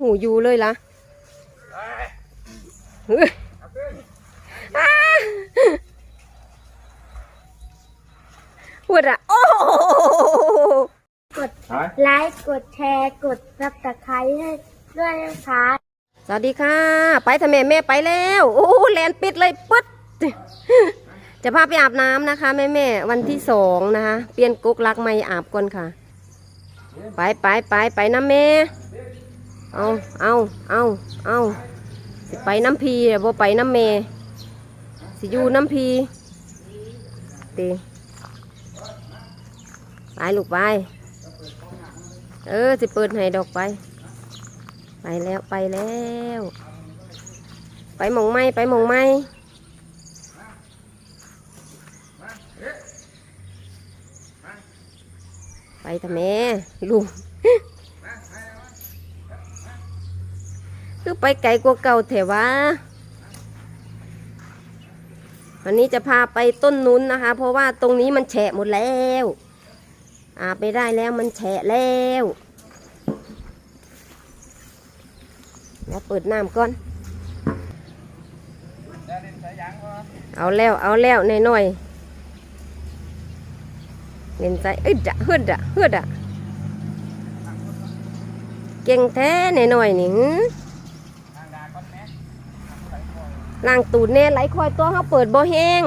หูอยู่เลยล่ะเฮ้ยอ้าปวดอะ โอ้โหกดไลค์ กดแชร์ กดซับสไครต์ให้ด้วยนะคะ สวัสดีค่ะ ไปทำไมแม่ไปแล้ว โอ้โหแลนปิดเลยปึ๊ดจะพาไปอาบน้ำนะคะแม่แม่ๆวันที่สองนะคะ เปลี่ยนกุ๊กลักไม่อาบก่อนค่ะ ไปไปไปไปน้ำแม่ เอาเอาเอาเอาสิไปน้ำพีบ่ไปน้ำเมสิอยู่น้ำพีตีไปลูกไป เออสิเปิดให้ดอกไป ไปแล้วไปแล้ว ไปหมองไม้ไปหมองไม้ไปทำแม่ลุง คือไปไกลกว่าเก่าเถอะวะวันนี้จะพาไปต้นนุ้นนะคะ เพราะว่าตรงนี้มันแฉะหมดแล้วอาไม่ได้แล้วมันแฉะแล้วแล้วเปิดน้ำก่อน เอาแล้วเอาแล้วในหน่อยๆเล่นใจเอ้ยจะเฮืดอะเฮืดอะเก่งแท้ในหน่อยๆนี่ ล่างตูดแน่ไหลคอยตัวเขาเปิดบ่แห้ง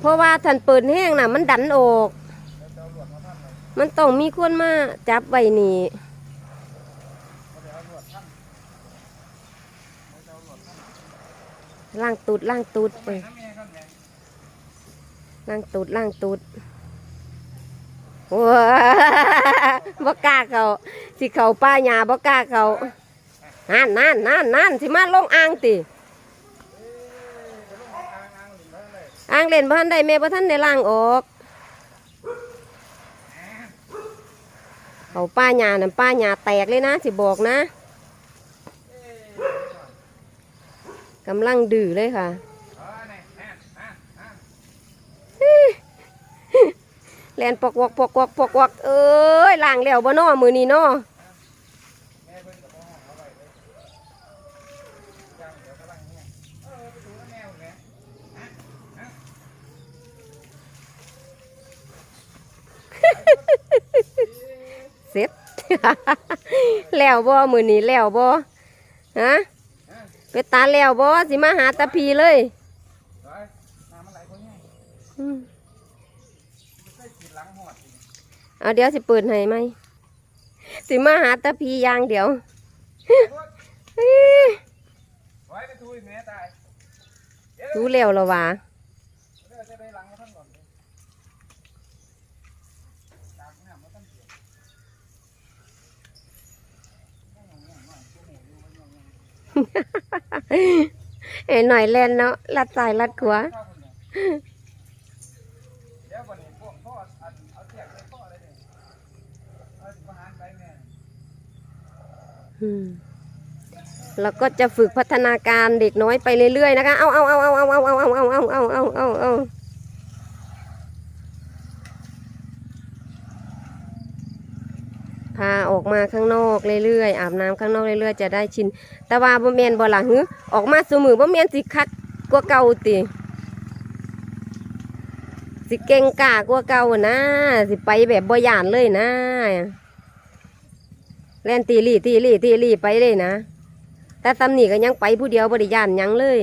เพราะว่าท่านเปิดแห้งน่ะ มันดันออก มันต้องมีคนมาจับไว้นี่ล่างตูดล่างตูดไปล่างตูดล่างตูดว้าบ่กล้าเขาสิเขาป้าหญ้าบก้าเขานั่นนั่นนั่นนั่นสิมาลงอ่างติางเล่นบ่ทันได้แม่บ่ทันได้ล้างออกเขาป้าหญ้านั่นป้าหญ้าแตกเลยนะสิบอกนะกำลังดื้อเลยค่ะแลนปอกวอกปอกวอกปอกวอกเอ้ยล้างแล้วบ่นอมือนี้นอ แล้วบ่มือนี้แล้วบ่ฮะไปตาแล้วบ่สิมาหาตาพีเลยอืมเอาเดี๋ยวสิเปิดให้ไหมสิมาหาตาพีอย่างเดียวอี้ไว้ไปทุยแม่ตายรู้แล้วเหรอวะ เดี๋ยวจะได้หลังมาท่านก่อนเลยตามเนี่ยมาท่านเสีย เอ้ยหน่อยแลนเนาะลัดซ้ายลัดขวาเข้าคนเนี่ยเดี๋ยววันนี้พวเรารไปแล้วก็จะฝึกพัฒนาการเด็กน้อยไปเรื่อยๆนะคะ เอาเอาเอาเอาเอาเอาเอาเอาเอาเอาเอาเอาเอาเอาพาออก มาข้างนอกเรื่อยๆอาบน้ำข้างนอกเรื่อยๆจะได้ชิน แต่ว่าบ่แมนบ่ล่ะหือออกมาสมือบ่แมนสิคักกว่าเก่าติสิเก่งกล้ากว่าเก่านะสิไปแบบบ่ย่านเลยนะแล่นตีลี่ตีลี่ตีลี่ไปเลยนะแต่ตำหนิก็ยังไปผู้เดียวบ่ได้ย่านยังเลย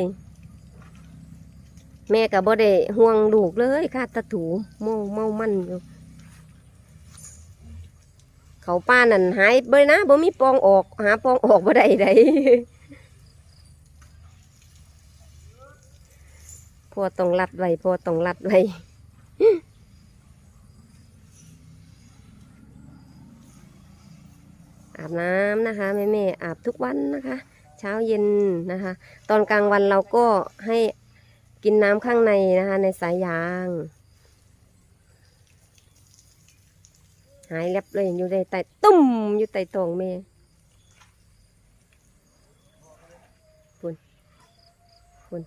แม่ก็บ่ได้ห่วงลูกเลยค่ะตะถูเมาเมามันอยู่ เขาป้านั่นหายไปนะบ่มีปองออกหาปองออกบ่ได้ไดพอต้องรัดไว้พอต้องรัดไว้อาบน้ำนะคะแม่แม่ๆอาบทุกวันนะคะ เช้าเย็นนะคะ ตอนกลางวันเราก็ให้กินน้ำข้างในนะคะ ในสายยางายเรียบเลยอยู่ในใต้ตุ้มอยู่ใต้ท้องแม่ปุ่นปุ่น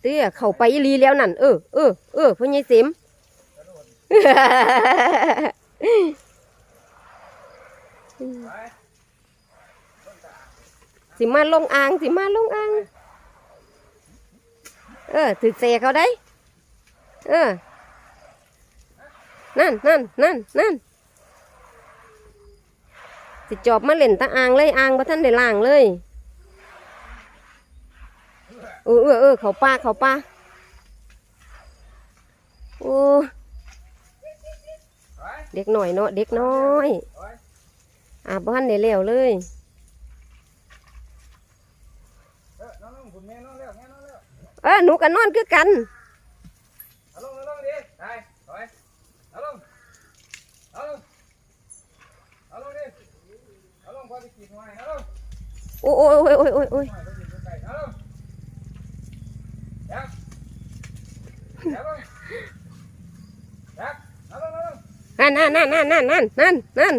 เตี้ยเข้าไปอีหลีแล้วนั่นเออเออเออพ่อใหญ่เสิมไปสิมาลงอ่างสิมาลงอ่างเออถือเสเขาได้ เออ นั่นนั่นนั่นนั่นสิจอบมาเล่นตาอ่างเลยอ่างบ่ท่านได้ล่างเลยเออเออเออเขาป้าเขาป้าโอ้เด็กหน่อยเนาะเด็กน้อยอาบ้านได้แล้วเลยเออน้องๆคุณแม่น้องแล้วแม่น้องแล้วเออหนูกันนอนคือกัน เอาลงเอาลงดิไปไปเอาลงเอาลงเอาลงดิเอาลงพอไปกินหน่อยเอาลง โอ้โอ้โอ้ยโอ้ยโอ้ยโอ้ยนั่นนั่นนั่นนั่นนั่นนั่นนั่นนั่น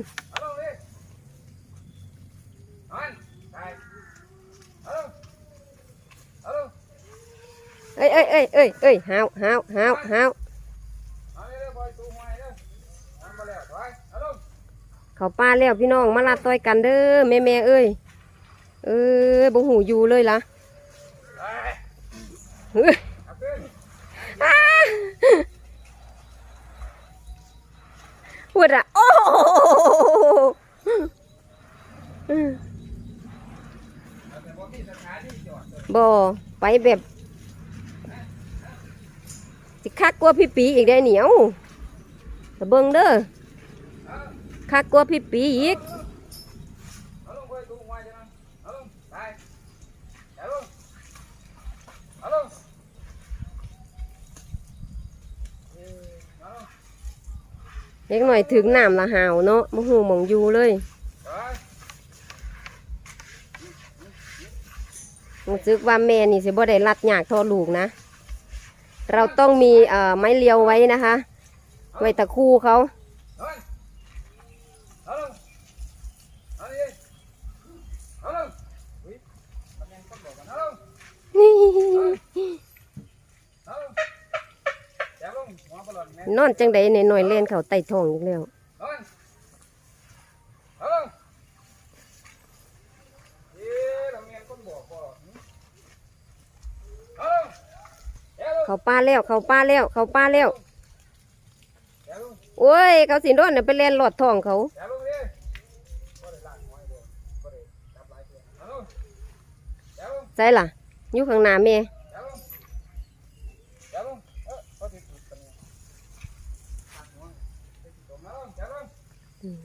เอ้ยเอ้ยเอ้ยเอ้ยเอ้ยหาวหาวหาวหาวเอาเลยเด้อปล่อยตู้หอยเด้อทำมาวถอยเอาเขาป้าแล้วพี่น้องมาลาต่อยกันเด้อแม่แม่เอ้ย เออบ่หูอยู่เลยล่ะปวดอะ โอ้บ่ไปแบบสิคักกลัวพี่ปีอีกได้เหนียวเบิงเด้อคักกลัวพี่ปีอีก เล็กหน่อยถึงน้ำละหาวเนาะบ่หูมองอยู่เลยไปรู้สึกว่าแม่นี่สิบ่ได้รัดหยากเทอลูกนะ เราต้องมีเอ่อไม้เลียวไว้นะคะ ไว้ตะคู่เขาเอาลงเอาลงเอาดิเอาลงอุ๊ยมัน นอนจังใดในหน่อยเล่นเขาไต่ทองอีกแล้วเขาป้าแล้วเขาป้าแล้วเขาป้าแล้วโอ้ย เขาสินโดนเนี่ยไปเล่นหลอดทองเขาใช่ล่ะอยู่ข้างหน้าเมย์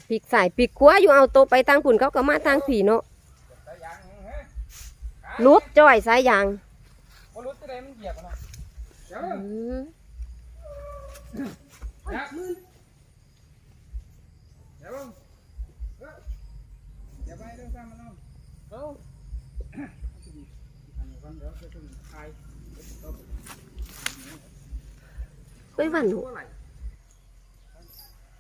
ปีกสายปีกขั้วอยู่เอาโตไปทางผุนเขาก็มาทางผีเนาะลุดจ่อยสายยางลุดจะได้มันเหยียบเนาะไปวันหนู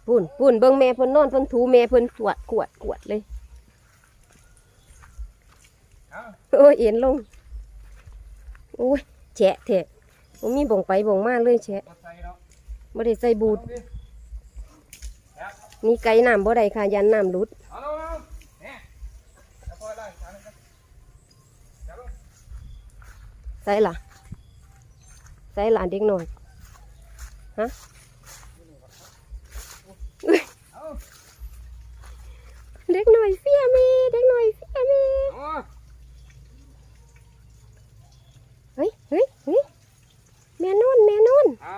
ปุ่นปุ่นเบิ้งแม่เพิ่นนอนเพิ่นถูแม่เพิ่นขวดขวดขวดเลยโอ้ยเอ็นลงโอ้ยแฉะเถอะมันมีบ่งไปบ่งมาเลยแฉะม่ได้ใส่บูดนี่ไก่น้ำบ่ได้ค่ะยันน้ำรุดใส่ล่ะใส่หลานเด็กหน่อยฮะ เด็กหน่อยเฟียมีเด็กหน่อยเฟียมีเอาเฮ้ยเฮ้ยเฮ้ยแม่นอนแม่นอนเอา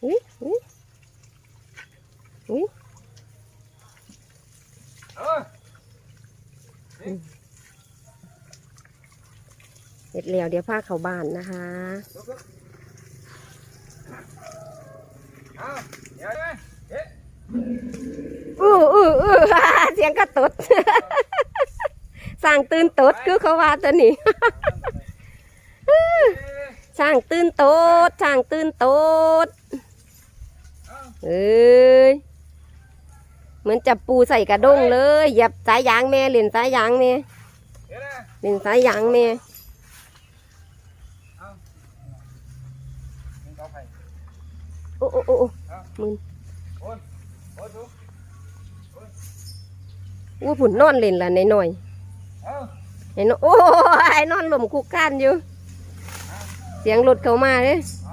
เฮ้ยเฮ้ยเฮ้ยเอาเสร็จแล้วเดี๋ยวพาเข้าบ้านนะคะลุกลุกเอาเดี๋ยวนะเอ๊ะอื้ออื้ออื้อเสียงกระตด สั่งตื่นตดคือเขาว่าตัวนี้เอ๊ะช่างตื่นตดช่างตื่นตดเอาเอ้ยเหมือนจับปูใส่กระด้งเลยหยับสายยางแม่เล่นสายยางแม่เดี๋ยวนะเล่นสายยางแม่เมึงเอาไปโอ้โอ้โอ้โอ้เอามึน โอนโอนดู อู้ผุนนอนเล่นละหน่อยเอาๆเห็นโอ้ยนอนหล่มคุกกันอยู่ เสียงรถเข้ามาเลยไป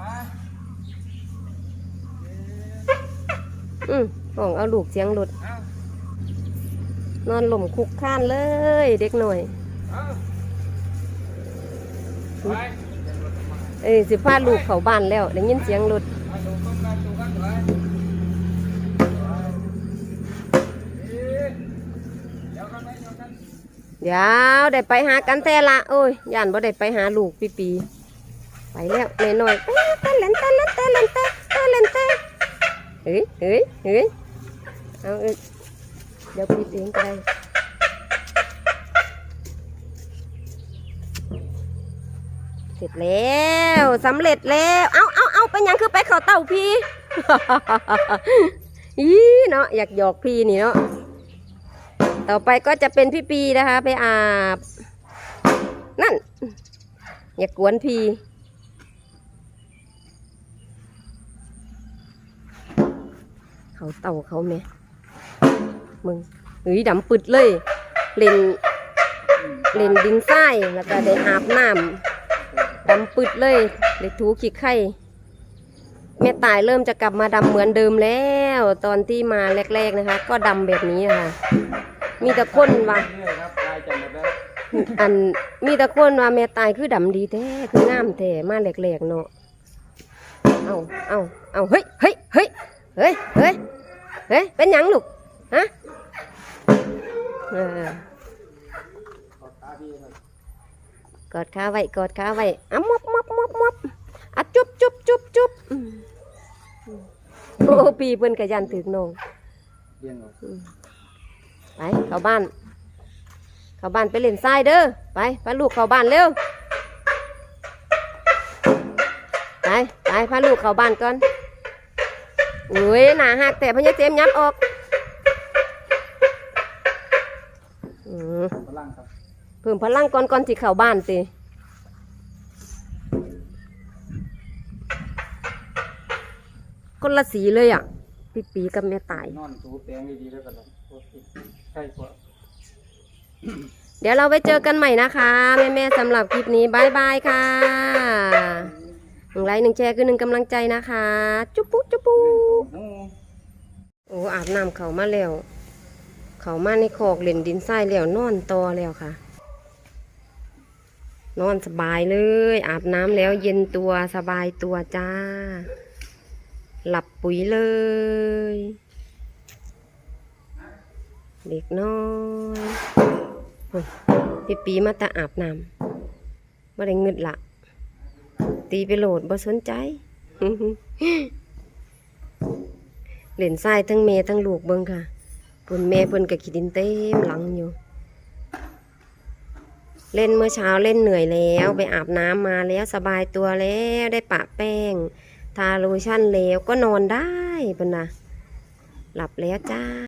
อืมห้องเอาลูกเสียงรถเอานอนหล่มคุกข้านเลย เด็กหน่อยเอาไปเอ้ยสิพาลูกเข้าบ้านแล้วได้ยินเสียงรถ เดี๋ยวได้ไปหากันแท้ละโอ้ยย่านบ่ได้ไปหาลูกปีปีไปแล้วหน่อยหน่อยๆเต้นเล่นเต้นเล่นเต้นเล่นเต้นเต้นเล่นเต้นเฮ้ยเฮ้ยเฮ้ยเอาเอ้ยเดี๋ยวปิดเองก็ได้เสร็จแล้วสำเร็จแล้วเอาเอาเอาไปยังคือไปเขาเต่าพี่อีเนาะอยากหยอกพี่นี่เนาะ ต่อไปก็จะเป็นพี่ปีนะคะ ไปอาบ นั่น อย่ากกวนพี่เขาเต่าเขาแม่มึงเฮ้ยดำปึดเลย เล่น เล่นดินทรายแล้วก็ได้อาบน้ำดำปึดเลยได้ถูขี้ไข่แม่ตายเริ่มจะกลับมาดำเหมือนเดิมแล้ว ตอนที่มาแรก ๆนะคะ ก็ดำแบบนี้นะคะ มีแต่คนว่าเรื่อยครับตายจะหมดแล้วอันมีแต่คนว่าแม่ตายคือดำดีแท้คืองามแท้มาแหลกๆเนาะเอาเอาเอาเฮ้ยเฮ้ยเฮ้ยเฮ้ยเฮ้ยเฮ้ยเป็นหยังลูกฮะเออกอดขาไว้กอดขาไว้อะมอบมอบมอบมอบอะจุ๊บจุ๊บจุ๊บจุ๊บโอ้ปีเพิ่นกะยันถึกนองเลี้ยงเหรอ ไปเข้าบ้าน เข้าบ้านไปเล่นทรายเด้อไปพาลูกเข้าบ้านเร็วไปไปพาลูกเข้าบ้านก่อนอุ้ยหนาหักแต่พญาเจมยับออกอืมฝรั่งครับเพิ่มพลังก่อนก่อนที่เข้าบ้านติคนละสีเลยอะ พี่ปีกับแม่ตาย นอนถูแปลงดีๆแล้วกันนะ ใช่กว่า เดี๋ยวเราไปเจอกันใหม่นะคะ แม่แม่ๆสำหรับคลิปนี้บายบายค่ะหนึ่งไลค์หนึ่งแชร์คือหนึ่งกำลังใจนะคะ จุ๊บปุ๊จุ๊บปุ๊หนูโอ้อาบน้ำเขามาแล้ว เขามาในคอกเล่นดินทรายแล้วนอนต่อแล้วค่ะ นอนสบายเลย อาบน้ำแล้วเย็นตัวสบายตัวจ้า หลับปุ๋ยเลย เด็กน้อยพี่ปีมาตาอาบน้ำบ่ได้เงึดละตีไปโหลดบ่สนใจเล่นทรายทั้งเมทั้งลูกเบิ่งค่ะเพิ่นแม่เพิ่นก็ขี้ดินเต็มหลังอยู่ เล่นเมื่อเช้าเล่นเหนื่อยแล้ว ไปอาบน้ำมาแล้วสบายตัวแล้วได้ปะแป้ง ทาโลชั่นแล้วก็นอนได้เพิ่นนะหลับแล้วจ้า